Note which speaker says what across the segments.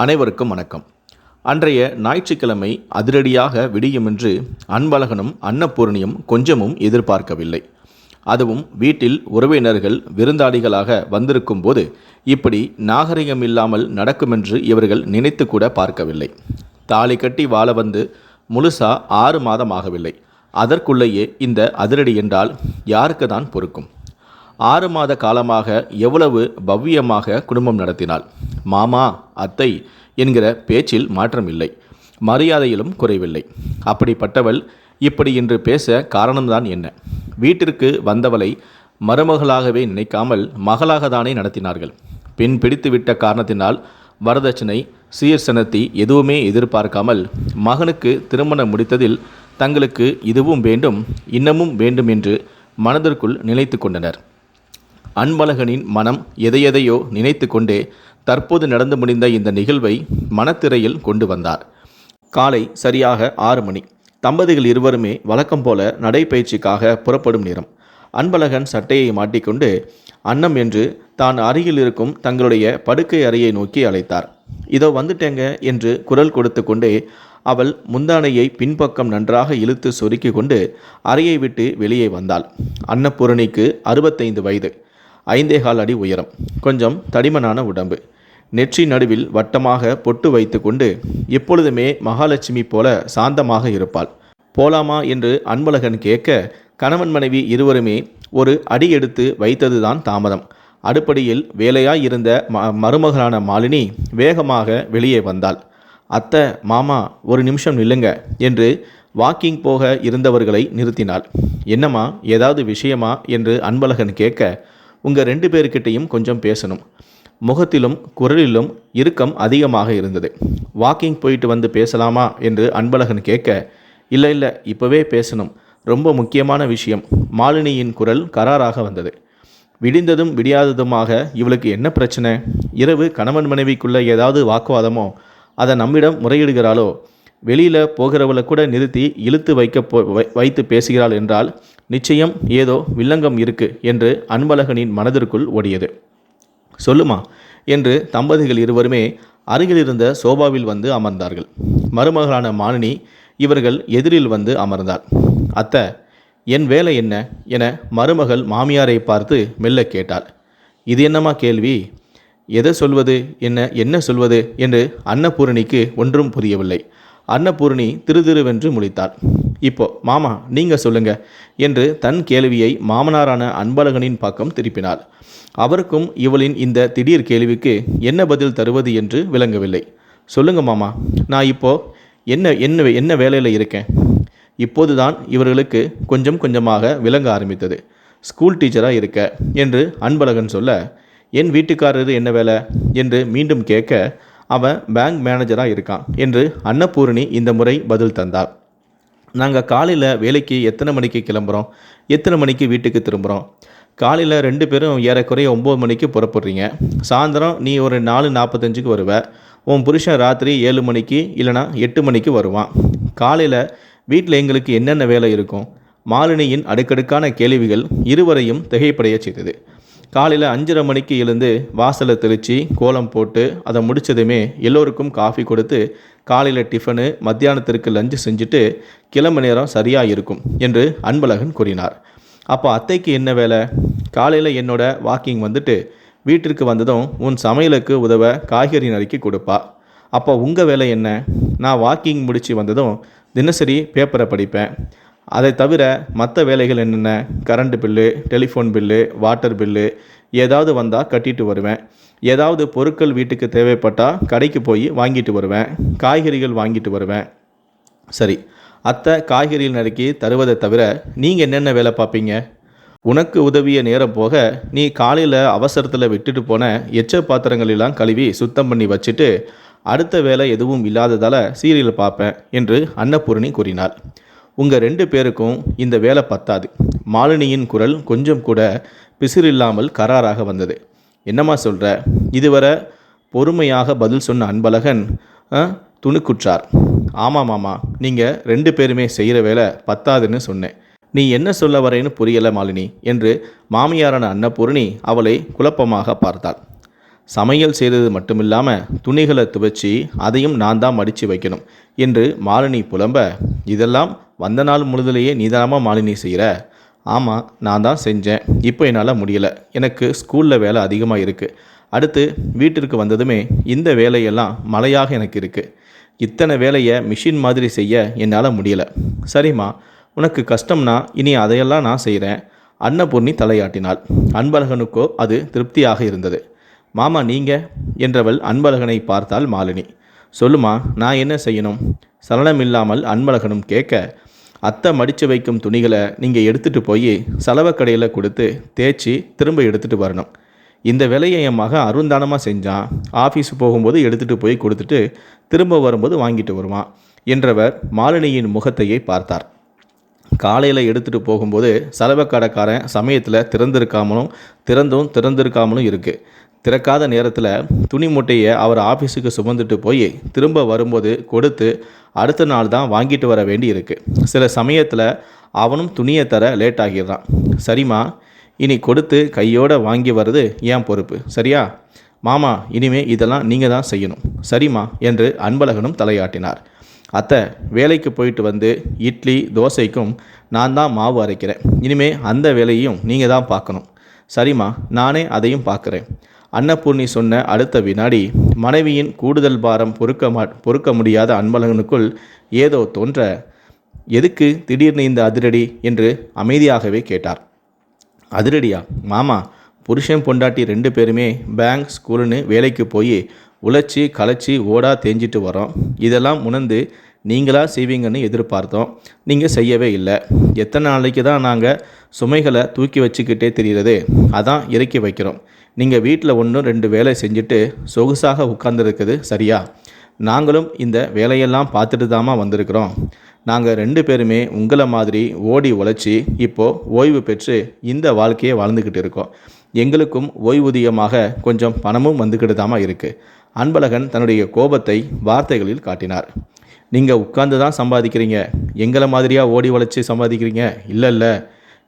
Speaker 1: அனைவருக்கும் வணக்கம். அன்றைய ஞாயிற்றுக்கிழமை அதிரடியாக விடியுமென்று அன்பழகனும் அன்னபூர்ணியும் கொஞ்சமும் எதிர்பார்க்கவில்லை. அதுவும் வீட்டில் உறவினர்கள் விருந்தாளிகளாக வந்திருக்கும் போது இப்படி நாகரிகம் இல்லாமல் நடக்குமென்று இவர்கள் நினைத்து கூட பார்க்கவில்லை. தாலி கட்டி வாழ வந்து முழுசா ஆறு மாதம் ஆகவில்லை. அதற்குள்ளேயே இந்த அதிரடி என்றால் யாருக்கு தான் பொறுக்கும்? ஆறு மாத காலமாக எவ்வளவு பவ்யமாக குடும்பம் நடத்தினாள்? மாமா அத்தை என்கிற பேச்சில் மாற்றமில்லை. மரியாதையிலும் குறைவில்லை. அப்படிப்பட்டவள் இப்படி இன்று பேச காரணம்தான் என்ன? வீட்டிற்கு வந்தவளை மருமகளாகவே நினைக்காமல் மகளாக தானே நடத்தினார்கள். பெண் பிடித்துவிட்ட காரணத்தினால் வரதட்சணை சீர்சனத்தி எதுவுமே எதிர்பார்க்காமல் மகனுக்கு திருமணம் முடித்ததில் தங்களுக்கு இதுவும் வேண்டும் இன்னமும் வேண்டும் என்று மனதிற்குள் நினைத்து கொண்டனர். அன்பழகனின் மனம் எதையெதையோ நினைத்து கொண்டே தற்போது நடந்து முடிந்த இந்த நிகழ்வை மனத்திரையில் கொண்டு வந்தார். காலை சரியாக ஆறு மணி. தம்பதிகள் இருவருமே வழக்கம் போல நடைப்பயிற்சிக்காக புறப்படும் நேரம். அன்பழகன் சட்டையை மாட்டிக்கொண்டு அன்னம் என்று தான் அருகில் இருக்கும் தங்களுடைய படுக்கை அறையை நோக்கி அழைத்தார். இதோ வந்துட்டேங்க என்று குரல் கொடுத்து கொண்டே அவள் முந்தானையை பின்பக்கம் நன்றாக இழுத்து சொருக்கி கொண்டு அறையை விட்டு வெளியே வந்தாள். அன்னபூரணிக்கு அறுபத்தைந்து வயது. ஐந்தேகால் அடி உயரம். கொஞ்சம் தடிமனான உடம்பு. நெற்றி நடுவில் வட்டமாக பொட்டு வைத்துக்கொண்டு எப்பொழுதுமே மகாலட்சுமி போல சாந்தமாக இருப்பாள். போலாமா என்று அன்பழகன் கேட்க கணவன் மனைவி இருவருமே ஒரு அடி எடுத்து வைத்ததுதான் தாமதம். அடுப்படியில் வேலையாய் இருந்த ம மருமகளான மாலினி வேகமாக வெளியே வந்தாள். அத்தை மாமா ஒரு நிமிஷம் நில்லுங்க என்று வாக்கிங் போக இருந்தவர்களை நிறுத்தினாள். என்னம்மா ஏதாவது விஷயமா? என்று அன்பழகன் கேட்க உங்கள் ரெண்டு பேர்கிட்டையும் கொஞ்சம் பேசணும். முகத்திலும் குரலிலும் இறுக்கம் அதிகமாக இருந்தது. வாக்கிங் போயிட்டு வந்து பேசலாமா என்று அன்பழகன் கேட்க இல்லை இல்லை இப்போவே பேசணும். ரொம்ப முக்கியமான விஷயம். மாலினியின் குரல் கராராக வந்தது. விடிந்ததும் விடியாததுமாக இவளுக்கு என்ன பிரச்சனை? இரவு கணவன் மனைவிக்குள்ள ஏதாவது வாக்குவாதமோ? அதை நம்மிடம் முறையிடுகிறாளோ? வெளியில் போகிறவளை கூட நிறுத்தி இழுத்து வைக்க போ வை- வைத்து பேசுகிறாள் என்றால் நிச்சயம் ஏதோ வில்லங்கம் இருக்கு என்று அன்பழகனின் மனதிற்குள் ஓடியது. சொல்லுமா? என்று தம்பதிகள் இருவருமே அருகில் இருந்த சோபாவில் வந்து அமர்ந்தார்கள். மருமகளான மாலினி இவர்கள் எதிரில் வந்து அமர்ந்தார் அத்தை என் வேலை என்ன? என மருமகள் மாமியாரை பார்த்து மெல்ல கேட்டாள். இது என்னம்மா கேள்வி? எதை சொல்வது? என்ன என்ன சொல்வது? என்று அன்னபூரணிக்கு ஒன்றும் புரியவில்லை. அன்னபூரணி திருதிருவென்று முழித்தாள். இப்போ மாமா நீங்க சொல்லுங்க என்று தன் கேள்வியை மாமனாரான அன்பழகனின் பக்கம் திருப்பினாள். அவருக்கும் இவளின் இந்த திடீர் கேள்விக்கு என்ன பதில் தருவது என்று விளங்கவில்லை. சொல்லுங்க மாமா நான் இப்போ என்ன என்ன என்ன வேலையில் இருக்கேன்? இப்போதுதான் இவர்களுக்கு கொஞ்சம் கொஞ்சமாக விளங்க ஆரம்பித்தது. ஸ்கூல் டீச்சராக இருக்க என்று அன்பழகன் சொல்ல என் வீட்டுக்காரர் என்ன வேலை? என்று மீண்டும் கேட்க அவன் பேங்க் மேனேஜராக இருக்கான் என்று அன்னபூரணி இந்த முறை பதில் தந்தார். நாங்கள் காலையில் வேலைக்கு எத்தனை மணிக்கு கிளம்புறோம்? எத்தனை மணிக்கு வீட்டுக்கு திரும்புகிறோம் காலையில் ரெண்டு பேரும் ஏறக்குறைய ஒம்பது மணிக்கு புறப்படுறீங்க. சாயந்தரம் நீ ஒரு நாலு நாற்பத்தஞ்சுக்கு வருவ. உன் புருஷன் ராத்திரி ஏழு மணிக்கு இல்லைனா எட்டு மணிக்கு வருவான். காலையில் வீட்டில் எங்களுக்கு என்னென்ன வேலை இருக்கும்? மாலினியின் அடுக்கடுக்கான கேள்விகள் இருவரையும் திகைப்படைய செய்தது. காலையில் அஞ்சரை மணிக்கு எழுந்து வாசலை தெளித்து கோலம் போட்டு அதை முடித்ததுமே எல்லோருக்கும் காஃபி கொடுத்து காலையில் டிஃபனு மத்தியானத்திற்கு லஞ்சு செஞ்சுட்டு கிளம்ப நேரம் சரியாக இருக்கும் என்று அன்பழகன் கூறினார். அப்போ அத்தைக்கு என்ன வேலை? காலையில் என்னோட வாக்கிங் வந்துட்டு வீட்டிற்கு வந்ததும் உன் சமையலுக்கு உதவ காய்கறி நறுக்கி கொடுப்பா. அப்போ உங்கள் வேலை என்ன? நான் வாக்கிங் முடித்து வந்ததும் தினசரி பேப்பரை படிப்பேன். அதை தவிர மற்ற வேலைகள் என்னென்ன? Current bill telephone bill water bill ஏதாவது வந்தால் கட்டிட்டு வருவேன். ஏதாவது பொருட்கள் வீட்டுக்கு தேவைப்பட்டால் கடைக்கு போய் வாங்கிட்டு வருவேன். காய்கறிகள் வாங்கிட்டு வருவேன். சரி அத்தை காய்கறிகள் நறுக்கி தருவதை தவிர நீங்கள் என்னென்ன வேலை பார்ப்பீங்க? உனக்கு உதவிய நேரம் போக நீ காலையில் அவசரத்தில் விட்டுட்டு போன எச்ச பாத்திரங்களெல்லாம் கழுவி சுத்தம் பண்ணி வச்சுட்டு அடுத்த வேலை எதுவும் இல்லாததால் சீரியல் பார்ப்பேன் என்று அன்னபூரணி கூறினாள். உங்கள் ரெண்டு பேருக்கும் இந்த வேலை பத்தாது. மாலினியின் குரல் கொஞ்சம் கூட பிசிறில்லாமல் கராராக வந்தது. என்னம்மா சொல்கிற இதுவரை பொறுமையாக பதில் சொன்ன அன்பழகன் துணுக்குற்றார். ஆமாம் மாமா நீங்கள் ரெண்டு பேருமே செய்கிற வேலை பத்தாதுன்னு சொன்னேன். நீ என்ன சொல்ல வரேன்னு புரியல மாலினி என்று மாமியாரான அன்னபூரணி அவளை குழப்பமாக பார்த்தாள். சமையல் செய்தது மட்டுமில்லாமல் துணிகளை துவைச்சி அதையும் நான் தான் மடித்து வைக்கணும் என்று மாலினி புலம்ப இதெல்லாம் வந்த நாள் முழுதலையே நீதானமாக மாலினி செய்கிற ஆமாம் நான் தான் செஞ்சேன். இப்போ என்னால் முடியலை. எனக்கு ஸ்கூலில் வேலை அதிகமாக இருக்குது அடுத்து வீட்டிற்கு வந்ததுமே இந்த வேலையெல்லாம் மழையாக எனக்கு இருக்குது இத்தனை வேலையை மிஷின் மாதிரி செய்ய என்னால் முடியலை. சரிம்மா உனக்கு கஷ்டம்னா இனி அதையெல்லாம் நான் செய்கிறேன் அன்னபூர்ணி தலையாட்டினாள். அன்பழகனுக்கோ அது திருப்தியாக இருந்தது. மாமா நீங்கள் என்றவள் அன்பழகனை பார்த்தாள் மாலினி. சொல்லுமா நான் என்ன செய்யணும்? சலனம் இல்லாமல் அன்பழகனும் கேட்க அத்தை மடித்து வைக்கும் துணிகளை நீங்கள் எடுத்துகிட்டு போய் சலவைக்கடையில் கொடுத்து தேய்ச்சி திரும்ப எடுத்துகிட்டு வரணும். இந்த வேலையை என் மகன் அருந்தானமாக செஞ்சான். ஆஃபீஸ் போகும்போது எடுத்துகிட்டு போய் கொடுத்துட்டு திரும்ப வரும்போது வாங்கிட்டு வருவான் என்றவர் மாலினியின் முகத்தையே பார்த்தார். காலையில் எடுத்துகிட்டு போகும்போது சலவைக்கடைக்காரன் சமயத்தில் திறந்திருக்காமலும் திறந்தும் திறந்திருக்காமலும் இருக்குது திறக்காத நேரத்தில் துணி மூட்டையை அவர் ஆஃபீஸுக்கு சுமந்துட்டு போய் திரும்ப வரும்போது கொடுத்து அடுத்த நாள் தான் வாங்கிட்டு வர வேண்டி இருக்குது சில சமயத்தில் அவனும் துணியை தர லேட் ஆகிடுறான். சரிம்மா இனி கொடுத்து கையோடு வாங்கி வர்றது ஏன் பொறுப்பு? சரியா? மாமா இனிமே இதெல்லாம் நீங்கள் தான் செய்யணும். சரிம்மா என்று அன்பழகனும் தலையாட்டினார். அத்தை வேலைக்கு போயிட்டு வந்து இட்லி தோசைக்கும் நான் தான் மாவு அரைக்கிறேன். இனிமே அந்த வேலையும் நீங்கள் தான் பார்க்கணும். சரிம்மா நானே அதையும் பார்க்குறேன். அன்னபூர்ணி சொன்ன அடுத்த வினாடி மனைவியின் கூடுதல் பாரம் பொறுக்க மா பொறுக்க முடியாத அன்பழகனுக்குள் ஏதோ தோன்ற எதுக்கு திடீர்னு இந்த அதிரடி? என்று அமைதியாகவே கேட்டார். அதிரடியா? மாமா புருஷன் பொண்டாட்டி ரெண்டு பேருமே பேங்க் ஸ்கூலுன்னு வேலைக்கு போய் உழைச்சி களைச்சி ஓடா தேஞ்சிட்டு வரோம் இதெல்லாம் உணர்ந்து நீங்களாக செய்வீங்கன்னு எதிர்பார்த்தோம். நீங்கள் செய்யவே இல்லை. எத்தனை நாளைக்கு தான் நாங்கள் சுமைகளை தூக்கி வச்சுக்கிட்டே தெரிகிறது அதான் இறக்கி வைக்கிறோம். நீங்கள் வீட்டில் ஒன்று ரெண்டு வேலை செஞ்சுட்டு சொகுசாக உட்கார்ந்துருக்குது சரியா? நாங்களும் இந்த வேலையெல்லாம் பார்த்துட்டு தாமா வந்திருக்கிறோம். நாங்கள் ரெண்டு பேருமே உங்களை மாதிரி ஓடி உழைச்சி இப்போது ஓய்வு பெற்று இந்த வாழ்க்கையை வாழ்ந்துக்கிட்டு இருக்கோம். எங்களுக்கும் ஓய்வூதியமாக கொஞ்சம் பணமும் வந்துக்கிட்டு தாமா இருக்குது அன்பழகன் தன்னுடைய கோபத்தை வார்த்தைகளில் காட்டினார். நீங்கள் உட்கார்ந்து தான் சம்பாதிக்கிறீங்க. எங்களை மாதிரியாக ஓடி உழைச்சி சம்பாதிக்கிறீங்க? இல்லை இல்லை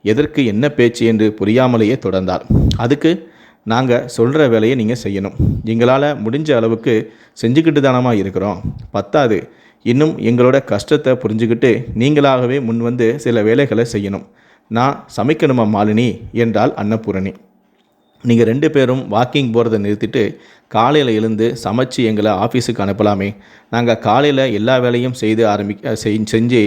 Speaker 1: எதற்கு என்ன பேச்சு என்று புரியாமலேயே தொடர்ந்தார். அதுக்கு நாங்கள் சொல்கிற வேலையை நீங்கள் செய்யணும். எங்களால் முடிஞ்ச அளவுக்கு செஞ்சுக்கிட்டு தானமாக இருக்கிறோம். பத்தாது. இன்னும் எங்களோட கஷ்டத்தை புரிஞ்சுக்கிட்டு நீங்களாகவே முன் வந்து சில வேலைகளை செய்யணும். நான் சமைக்கணுமா மாலினி? என்றால் அன்னபூரணி. நீங்கள் ரெண்டு பேரும் வாக்கிங் போகிறத நிறுத்திட்டு காலையில் எழுந்து சமைச்சு எங்களை ஆஃபீஸுக்கு அனுப்பலாமே. நாங்கள் காலையில் எல்லா வேலையும் செய்து ஆரம்பிக்க செய் செஞ்சு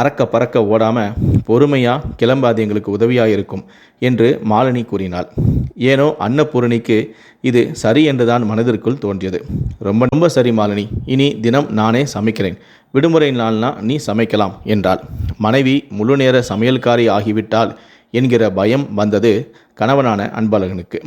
Speaker 1: அறக்க பறக்க ஓடாமல் பொறுமையாக கிளம்பாது எங்களுக்கு உதவியாக இருக்கும் என்று மாலினி கூறினாள். ஏனோ அன்னபூரணிக்கு இது சரி என்றுதான் மனதிற்குள் தோன்றியது. ரொம்ப ரொம்ப சரி மாலினி. இனி தினம் நானே சமைக்கிறேன். விடுமுறை நாள்னா நீ சமைக்கலாம் என்றாள். மனைவி முழு நேர சமையல்காரி ஆகிவிட்டால் என்கிற பயம் வந்தது கணவனான அன்பழகனுக்கு.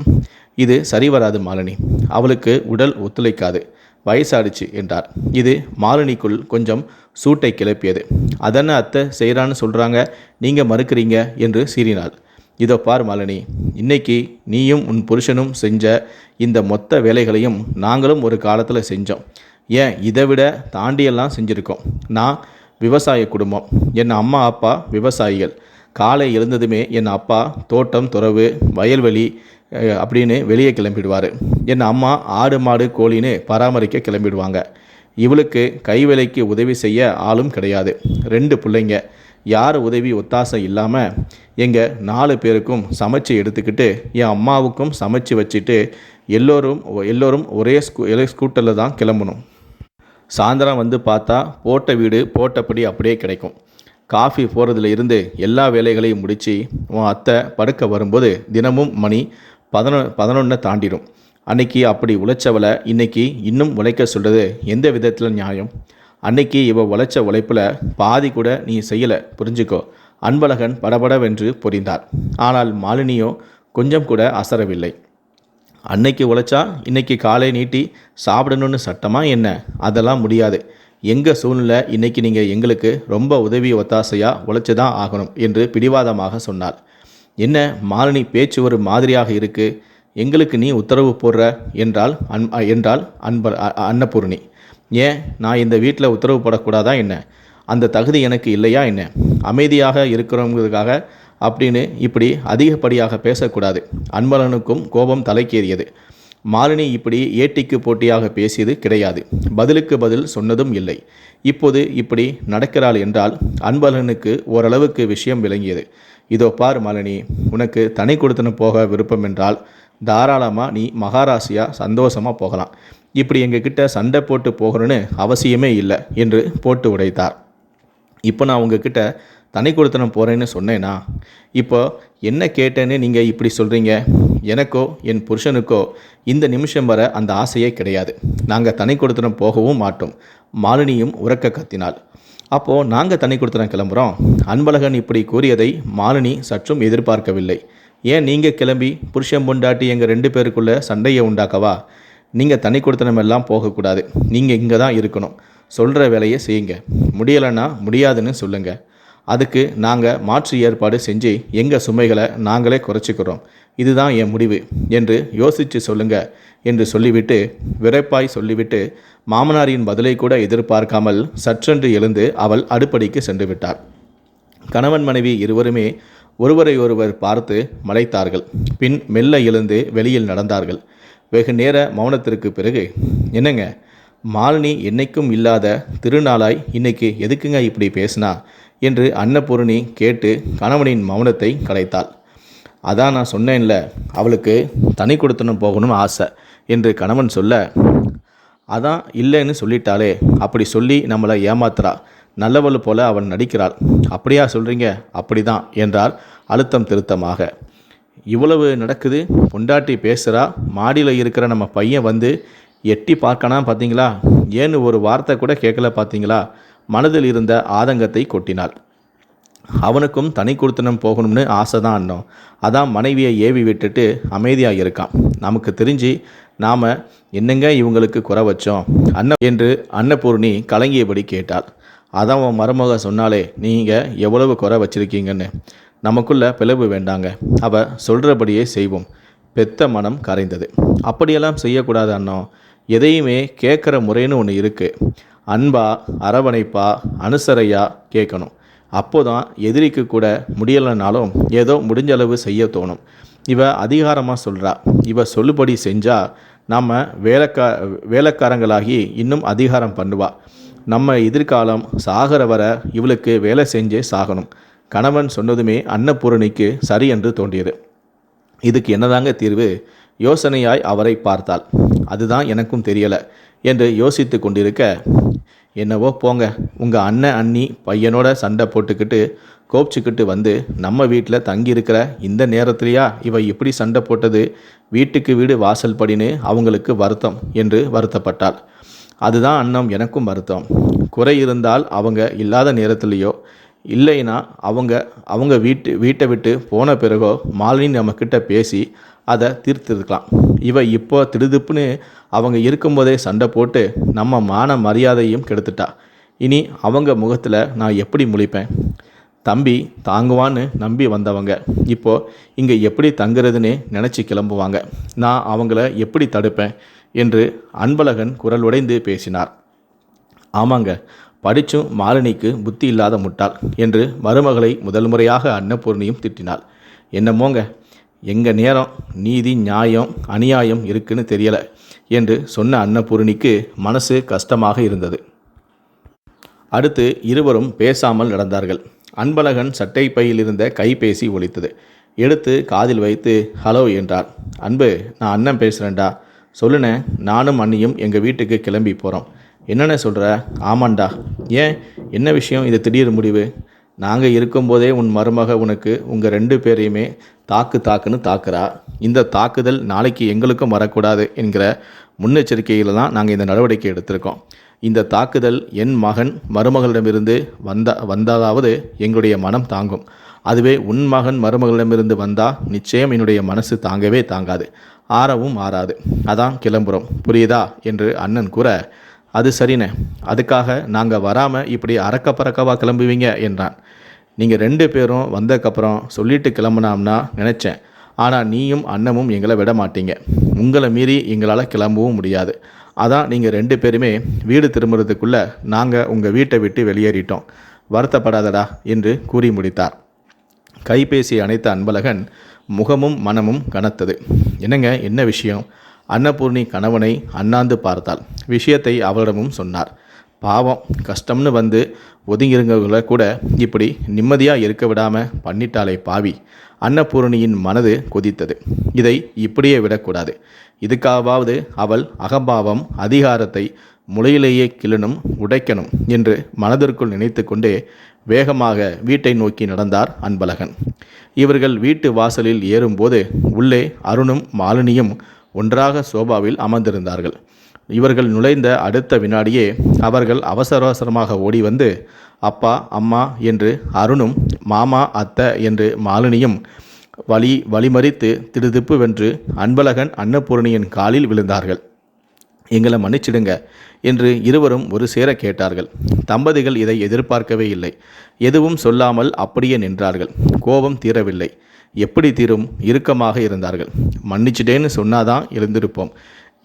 Speaker 1: இது சரி வராது மாலினி. அவளுக்கு உடல் ஒத்துழைக்காது. வயசாடுச்சு என்றார். இது மாலினிக்குள் கொஞ்சம் சூட்டை கிளப்பியது. அதென்ன அத்தை செய்கிறான்னு சொல்கிறாங்க நீங்கள் மறுக்கிறீங்க என்று சீறினாள். இதோ பார் மாலினி. இன்னைக்கு நீயும் உன் புருஷனும் செஞ்ச இந்த மொத்த வேலைகளையும் நாங்களும் ஒரு காலத்தில் செஞ்சோம். ஏன்? இதை விட தாண்டியெல்லாம் செஞ்சுருக்கோம். நான் விவசாய குடும்பம். என் அம்மா அப்பா விவசாயிகள். காலை எழுந்ததுமே என் அப்பா தோட்டம் துறவு வயல்வெளி அப்படின்னு வெளியே கிளம்பிடுவார். என் அம்மா ஆடு மாடு கோழின்னு பராமரிக்க கிளம்பிடுவாங்க. இவளுக்கு கை வேலைக்கு உதவி செய்ய ஆளும் கிடையாது. ரெண்டு பிள்ளைங்க. யார் உதவி ஒத்தாசை இல்லாமல் எங்கள் நாலு பேருக்கும் சமைச்சு எடுத்துக்கிட்டு என் அம்மாவுக்கும் சமைச்சு வச்சுட்டு எல்லோரும் எல்லோரும் ஒரே ஸ்கூ ஸ்கூட்டரில் தான் கிளம்பணும். சாயந்தரம் வந்து பார்த்தா போட்ட வீடு போட்டபடி அப்படியே கிடைக்கும். காஃபி போகிறதுல இருந்து எல்லா வேலைகளையும் முடித்து உன் அத்தை படுக்க வரும்போது தினமும் மணி பதினொ பதினொன்றை தாண்டிடும். அன்னைக்கு அப்படி உழைச்சவளை இன்னைக்கு இன்னும் உழைக்க சொல்கிறது எந்த விதத்தில் நியாயம்? அன்னைக்கு இவ உழைச்ச உழைப்பில் பாதி கூட நீ செய்யலை புரிஞ்சுக்கோ. அன்பழகன் படபடவென்று புரிந்தார். ஆனால் மாலினியோ கொஞ்சம் கூட அசரவில்லை. அன்னைக்கு உழைச்சா இன்னைக்கு காலை நீட்டி சாப்பிடணும்னு சட்டமா என்ன? அதெல்லாம் முடியாது. எங்கள் சூழ்நிலை இன்னைக்கு நீங்கள் எங்களுக்கு ரொம்ப உதவி ஒத்தாசையாக உழைச்சி தான் ஆகணும் என்று பிடிவாதமாக சொன்னார். என்ன மாலினி பேச்சு ஒரு மாதிரியாக இருக்குது எங்களுக்கு நீ உத்தரவு போடுற என்றால் அன் என்றால் அன்ப அ- அன்னபூர்ணி. ஏன் நான் இந்த வீட்டில் உத்தரவு போடக்கூடாதா என்ன? அந்த தகுதி எனக்கு இல்லையா என்ன? அமைதியாக இருக்கிறவங்களுக்காக அப்படின்னு இப்படி அதிகப்படியாக பேசக்கூடாது. அன்பழகனுக்கும் கோபம் தலைக்கேறியது. மாலினி இப்படி ஏட்டிக்கு போட்டியாக பேசியது கிடையாது. பதிலுக்கு பதில் சொன்னதும் இல்லை. இப்போது இப்படி நடக்கிறாள் என்றால் அன்பழகனுக்கு ஓரளவுக்கு விஷயம் விளங்கியது. இதோ பார் மாலினி உனக்கு தனி கொடுத்தனம் போக விருப்பம் என்றால் தாராளமாக நீ மகாராசியா சந்தோஷமாக போகலாம். இப்படி எங்ககிட்ட சண்டை போட்டு போகணும்னு அவசியமே இல்லை என்று போட்டு உடைத்தார். இப்போ நான் உங்ககிட்ட தனி கொடுத்தனம் போகிறேன்னு சொன்னேன்னா இப்போ என்ன கேட்டேன்னு நீங்கள் இப்படி சொல்கிறீங்க எனக்கோ என் புருஷனுக்கோ இந்த நிமிஷம் வர அந்த ஆசையே கிடையாது. நாங்கள் தனி கொடுத்தனம் போகவும் மாட்டோம். மாலினியும் உறக்க கத்தினாள். அப்போது நாங்கள் தனி கொடுத்தனம் கிளம்புறோம். அன்பழகன் இப்படி கூறியதை மாலினி சற்றும் எதிர்பார்க்கவில்லை. ஏன் நீங்கள் கிளம்பி புருஷன் பொண்டாட்டி எங்கள் ரெண்டு பேருக்குள்ளே சண்டையை உண்டாக்கவா? நீங்கள் தனி கொடுத்தனம் எல்லாம் போகக்கூடாது. நீங்கள் இங்கே தான் இருக்கணும். சொல்கிற வேலையை செய்யுங்க. முடியலைன்னா முடியாதுன்னு சொல்லுங்கள் அதுக்கு நாங்கள் மாற்று ஏற்பாடு செஞ்சு எங்கள் சுமைகளை நாங்களே குறைச்சிக்கிறோம். இதுதான் என் முடிவு என்று யோசித்து சொல்லுங்க என்று சொல்லிவிட்டு விரைப்பாய் சொல்லிவிட்டு மாமனாரின் பதிலை கூட எதிர்பார்க்காமல் சற்றென்று எழுந்து அவள் அடுப்படிக்கு சென்று விட்டார் கணவன் மனைவி இருவருமே ஒருவரை ஒருவர் பார்த்து மலைத்தார்கள். பின் மெல்ல எழுந்து வெளியில் நடந்தார்கள். வெகு நேர மௌனத்திற்கு பிறகு என்னங்க மாலினி என்னைக்கும் இல்லாத திருநாளாய் இன்னைக்கு எதுக்குங்க இப்படி பேசினா? என்று அன்னபூரணி கேட்டு கணவனின் மௌனத்தை கலைத்தாள். அதான் நான் சொன்னேன்ல அவளுக்கு தனி கொடுத்தனும் போகணும்னு ஆசை என்று கணவன் சொல்ல அதான் இல்லைன்னு சொல்லிட்டாளே அப்படி சொல்லி நம்மளை ஏமாத்துறா. நல்லவள் போல அவன் நடிக்கிறாள். அப்படியா சொல்கிறீங்க அப்படிதான் என்றார் அழுத்தம் திருத்தமாக. இவ்வளவு நடக்குது? பொண்டாட்டி பேசுகிறா மாடியில் இருக்கிற நம்ம பையன் வந்து எட்டி பார்க்கனா பார்த்தீங்களா ஏன்னு ஒரு வார்த்தை கூட கேட்கல பார்த்தீங்களா மனதில் இருந்த ஆதங்கத்தை கொட்டினாள். அவனுக்கும் தனி கொடுத்தனம் போகணும்னு ஆசை தான் அண்ணன் அதான் மனைவியை ஏவி விட்டுட்டு அமைதியாக இருக்கான். நமக்கு தெரிஞ்சு நாம் என்னங்க இவங்களுக்கு குறை வச்சோம்? அண்ணன் என்று அன்னபூர்ணி கலங்கியபடி கேட்டாள். அதான் உன் மருமக சொன்னாலே நீங்கள் எவ்வளவு குறை வச்சிருக்கீங்கன்னு. நமக்குள்ள பிளவு வேண்டாங்க. அவ சொல்கிறபடியே செய்வோம். பெத்த மனம் கரைந்தது. அப்படியெல்லாம் செய்யக்கூடாது அண்ணன் எதையுமே கேட்குற முறைன்னு ஒன்று இருக்குது அன்பா அரவணைப்பா அனுசரையா கேட்கணும். அப்போ தான் எதிரிக்கு கூட முடியலைனாலும் ஏதோ முடிஞ்ச அளவு செய்ய தோணும். இவ அதிகாரமாக சொல்கிறா இவ சொல்லுபடி செஞ்சால் நம்ம வேலைக்கா வேலைக்காரங்களாகி இன்னும் அதிகாரம் பண்ணுவா. நம்ம எதிர்காலம் சாகிற வர இவளுக்கு வேலை செஞ்சே சாகணும். கணவன் சொன்னதுமே அன்னபூரணிக்கு சரி என்று தோன்றியது. இதுக்கு என்னதாங்க தீர்வு? யோசனையாய் அவரை பார்த்தாள். அதுதான் எனக்கும் தெரியலை என்று யோசித்து கொண்டிருக்க என்னவோ போங்க உங்கள் அண்ணன் அண்ணி பையனோட சண்டை போட்டுக்கிட்டு கோபிச்சுக்கிட்டு வந்து நம்ம வீட்டில் தங்கியிருக்கிற இந்த நேரத்திலையா இவ இப்படி சண்டை போட்டது? வீட்டுக்கு வீடு வாசல் படின்னு அவங்களுக்கு வருத்தம் என்று வருத்தப்பட்டாள். அதுதான் அண்ணம் எனக்கும் வருத்தம். குறை இருந்தால் அவங்க இல்லாத நேரத்துலேயோ இல்லைன்னா அவங்க அவங்க வீட்டு வீட்டை விட்டு போன பிறகோ மாலினி நம்மக்கிட்ட பேசி அதை தீர்த்திருக்கலாம். இவ இப்போ திடுதுப்புன்னு அவங்க இருக்கும்போதே சண்டை போட்டு நம்ம மான மரியாதையும் கெடுத்துட்டா. இனி அவங்க முகத்தில் நான் எப்படி முழிப்பேன்? தம்பி தாங்குவான்னு நம்பி வந்தவங்க. இப்போ இங்கே எப்படி தங்குறதுன்னு நினச்சி கிளம்புவாங்க. நான் அவங்கள எப்படி தடுப்பேன்? என்று அன்பழகன் குரல் உடைந்து பேசினார். ஆமாங்க படிச்சும் மாலினிக்கு புத்தி இல்லாத முட்டாள் என்று மருமகளை முதல் முறையாக அன்னபூர்ணியும் திட்டினாள். என்னமோங்க எங்கள் நேரம் நீதி நியாயம் அநியாயம் இருக்குன்னு தெரியலை என்று சொன்ன அன்னபூரணிக்கு மனசு கஷ்டமாக இருந்தது. அடுத்து இருவரும் பேசாமல் நடந்தார்கள். அன்பழகன் சட்டை பையில் இருந்த கைபேசி ஒலித்தது. எடுத்து காதில் வைத்து ஹலோ என்றார். அன்பு நான் அண்ணன் பேசுகிறேன்டா சொல்லுண்ணே நானும் அண்ணியும் எங்கள் வீட்டுக்கு கிளம்பி போகிறோம் என்னென்ன சொல்கிற ஆமாண்டா. ஏன்? என்ன விஷயம் இது திடீர் முடிவு? நாங்கள் இருக்கும்போதே உன் மருமக உனக்கு உங்கள் ரெண்டு பேரையுமே தாக்கு தாக்குன்னு தாக்குறா. இந்த தாக்குதல் நாளைக்கு எங்களுக்கும் வரக்கூடாது என்கிற முன்னெச்சரிக்கையில் தான் நாங்கள் இந்த நடவடிக்கை எடுத்திருக்கோம். இந்த தாக்குதல் என் மகன் மருமகளிடமிருந்து வந்த வந்தாலாவது எங்களுடைய மனம் தாங்கும். அதுவே உன் மகன் மருமகளிடமிருந்து வந்தால் நிச்சயம் என்னுடைய மனசு தாங்கவே தாங்காது. ஆறவும் ஆறாது. அதான் கிளம்புறோம். புரியுதா? என்று அண்ணன் கூற அது சரிண்ணே அதுக்காக நாங்கள் வராமல் இப்படி அறக்க பறக்கவா கிளம்புவீங்க? என்றான். நீங்கள் ரெண்டு பேரும் வந்ததுக்கப்புறம் சொல்லிட்டு கிளம்புனாம்னா நினச்சேன். ஆனால் நீயும் அண்ணமும் எங்களை விட மாட்டீங்க. உங்களை மீறி எங்களால் கிளம்பவும் முடியாது. அதான் நீங்கள் ரெண்டு பேருமே வீடு திரும்புறதுக்குள்ளே நாங்கள் உங்கள் வீட்டை விட்டு வெளியேறிட்டோம். வருத்தப்படாதடா என்று கூறி முடித்தார். கைபேசி அணைத்த அன்பழகன் முகமும் மனமும் கனத்தது. என்னங்க என்ன விஷயம்? அன்னபூர்ணி கணவனை அண்ணாந்து பார்த்தாள். விஷயத்தை அவளிடமும் சொன்னார். பாவம் கஷ்டம்னு வந்து ஒதுங்கிருங்கவங்களை கூட இப்படி நிம்மதியாக இருக்க விடாமல் பண்ணிட்டாளே பாவி. அன்னபூரணியின் மனது கொதித்தது. இதை இப்படியே விடக்கூடாது. இதுக்காவது அவள் அகம்பாவம் அதிகாரத்தை முளையிலேயே கிளணும் உடைக்கணும் என்று மனதிற்குள் நினைத்து கொண்டே வேகமாக வீட்டை நோக்கி நடந்தார் அன்பழகன். இவர்கள் வீட்டு வாசலில் ஏறும்போது உள்ளே அருணும் மாலினியும் ஒன்றாக சோபாவில் அமர்ந்திருந்தார்கள். இவர்கள் நுழைந்த அடுத்த வினாடியே அவர்கள் அவசர அவசரமாக ஓடி வந்து அப்பா அம்மா என்று அருணும் மாமா அத்தை என்று மாலினியும் வழி வழிமறித்து திடுதிப்பு வென்று அன்பழகன் அன்னபூரணியின் காலில் விழுந்தார்கள். எங்களை மன்னிச்சிடுங்க என்று இருவரும் ஒரு சேர கேட்டார்கள். தம்பதிகள் இதை எதிர்பார்க்கவே இல்லை. எதுவும் சொல்லாமல் அப்படியே நின்றார்கள். கோபம் தீரவில்லை. எப்படி தீரும்? இறுக்கமாக இருந்தார்கள். மன்னிச்சிட்டேன்னு சொன்னாதான் எழுந்திருப்போம்.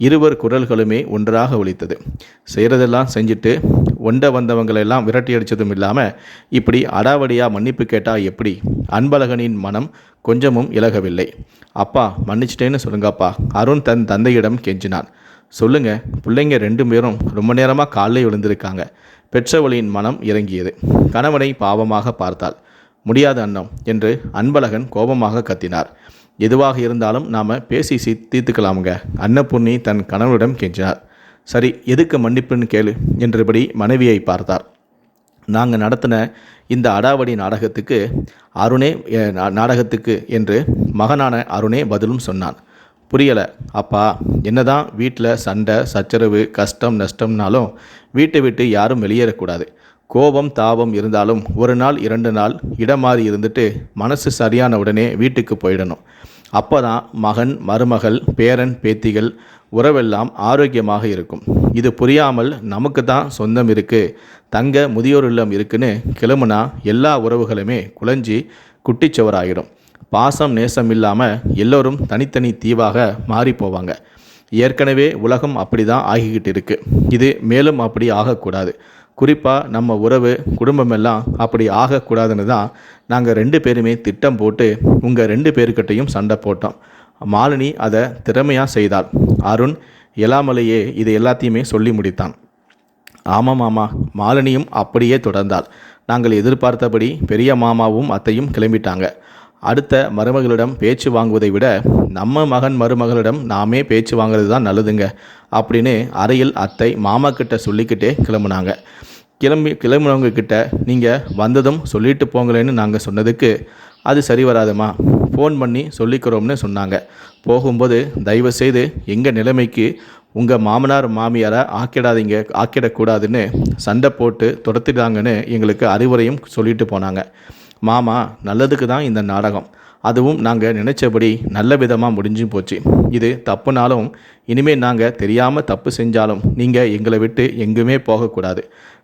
Speaker 1: இருவர் குரல்களுமே ஒன்றாக ஒழித்தது செய்கிறதெல்லாம் செஞ்சுட்டு ஒண்ட வந்தவங்களெல்லாம் விரட்டி அடித்ததும் இல்லாமல் இப்படி அடாவடியாக மன்னிப்பு கேட்டால் எப்படி? அன்பழகனின் மனம் கொஞ்சமும் இலகவில்லை. அப்பா மன்னிச்சிட்டேன்னு சொல்லுங்கப்பா. அருண் தன் தந்தையிடம் கெஞ்சினான். சொல்லுங்க பிள்ளைங்க ரெண்டு பேரும் ரொம்ப நேரமாக காலையில் விழுந்திருக்காங்க. பெற்றவளியின் மனம் இறங்கியது. கணவனை பாவமாக பார்த்தாள். முடியாத அன்னம் என்று அன்பழகன் கோபமாக கத்தினார். எதுவாக இருந்தாலும் நாம் பேசி சீ தீர்த்துக்கலாமுங்க. அன்னபூர்ணி தன் கணவனிடம் கெஞ்சினார் சரி எதுக்கு மன்னிப்புன்னு கேளு என்றபடி மனைவியை பார்த்தார். நாங்கள் நடத்தின இந்த அடாவடி நாடகத்துக்கு அருணே நாடகத்துக்கு என்று மகனான அருணே பதிலும் சொன்னான். புரியலை அப்பா என்னதான் வீட்டில் சண்டை சச்சரவு கஷ்டம் நஷ்டம்னாலும் வீட்டை விட்டு யாரும் வெளியேறக்கூடாது. கோபம் தாபம் இருந்தாலும் ஒரு நாள் இரண்டு நாள் இடம் மாறி இருந்துட்டு மனசு சரியான உடனே வீட்டுக்கு போயிடணும். அப்போ தான் மகன் மருமகள் பேரன் பேத்திகள் உறவெல்லாம் ஆரோக்கியமாக இருக்கும். இது புரியாமல் நமக்கு தான் சொந்தம் இருக்குது தங்க முதியோர் இல்லம் இருக்குன்னு கிளம்புனா எல்லா உறவுகளுமே குழஞ்சி குட்டிச்சுவராகிடும் பாசம் நேசம் இல்லாமல் எல்லோரும் தனித்தனி தீவாக மாறி போவாங்க. ஏற்கனவே உலகம் அப்படி தான் ஆகிக்கிட்டு இருக்குது இது மேலும் அப்படி ஆகக்கூடாது. குறிப்பாக நம்ம உறவு குடும்பம் எல்லாம் அப்படி ஆகக்கூடாதுன்னு தான் நாங்கள் ரெண்டு பேருமே திட்டம் போட்டு உங்கள் ரெண்டு பேருக்கிட்டையும் சண்டை போட்டோம். மாலினி அதை திறமையாக செய்தாள். அருண் எலாமலையே இது எல்லாத்தையுமே சொல்லி முடித்தான். ஆமாம் மாமா மாலினியும் அப்படியே தொடர்ந்தாள். நாங்கள் எதிர்பார்த்தபடி பெரிய மாமாவும் அத்தையும் கிளம்பிட்டாங்க. அடுத்த மருமகளிடம் பேச்சு வாங்குவதை விட நம்ம மகன் மருமகளிடம் நாமே பேச்சு வாங்குறது தான் நல்லதுங்க அப்படின்னு அறையில் அத்தை மாமா கிட்ட சொல்லிக்கிட்டே கிளம்புனாங்க. கிளம்பி கிளம்புனவங்க கிட்ட நீங்கள் வந்ததும் சொல்லிட்டு போங்களேன்னு நாங்கள் சொன்னதுக்கு அது சரி வராதுமா ஃபோன் பண்ணி சொல்லிக்கிறோம்னு சொன்னாங்க. போகும்போது தயவு செய்து எங்கள் நிலைமைக்கு உங்கள் மாமனார் மாமியாரை ஆக்கிடாதீங்க ஆக்கிடக்கூடாதுன்னு சண்டை போட்டு துரத்திட்டாங்கன்னு எங்களுக்கு அறிவுரையும் சொல்லிட்டு போனாங்க. மாமா நல்லதுக்கு தான் இந்த நாடகம். அதுவும் நாங்கள் நினச்சபடி நல்ல விதமாக முடிஞ்சு போச்சு. இது தப்புனாலும் இனிமேல் நாங்கள் தெரியாமல் தப்பு செஞ்சாலும் நீங்கள் எங்களை விட்டு எங்குமே போகக்கூடாது.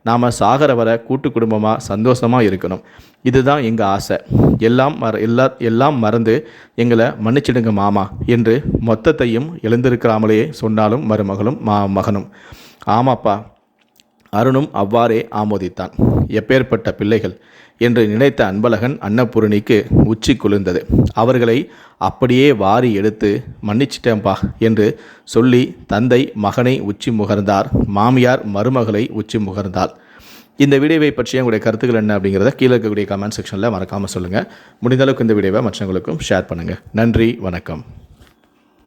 Speaker 1: நாம் சாகர வர கூட்டு குடும்பமாக சந்தோஷமாக இருக்கணும். இதுதான் எங்கள் ஆசை. எல்லாம் மற எல்லா எல்லாம் மறந்து எங்களை மன்னிச்சிடுங்க மாமா என்று மொத்தத்தையும் எழுந்திருக்கிறாமலேயே சொன்னாலும் மருமகளும் மா மகனும். ஆமாப்பா. அருணும் அவ்வாறே ஆமோதித்தான். எப்பேற்பட்ட பிள்ளைகள். என்று நினைத்த அன்பழகன் அன்னபூரணிக்கு உச்சி குளிர்ந்தது அவர்களை அப்படியே வாரி எடுத்து மன்னிச்சிட்டேன்பா என்று சொல்லி தந்தை மகனை உச்சி முகர்ந்தார். மாமியார் மருமகளை உச்சி முகர்ந்தாள். இந்த வீடியோவை பற்றிய உங்களுடைய கருத்துக்கள் என்ன அப்படிங்கிறத கீழே இருக்கக்கூடிய கமெண்ட் செக்ஷனில் மறக்காமல் சொல்லுங்கள் முடிந்த அளவுக்கு இந்த வீடியோவை மற்றவங்களுக்கும் ஷேர் பண்ணுங்கள் நன்றி வணக்கம்.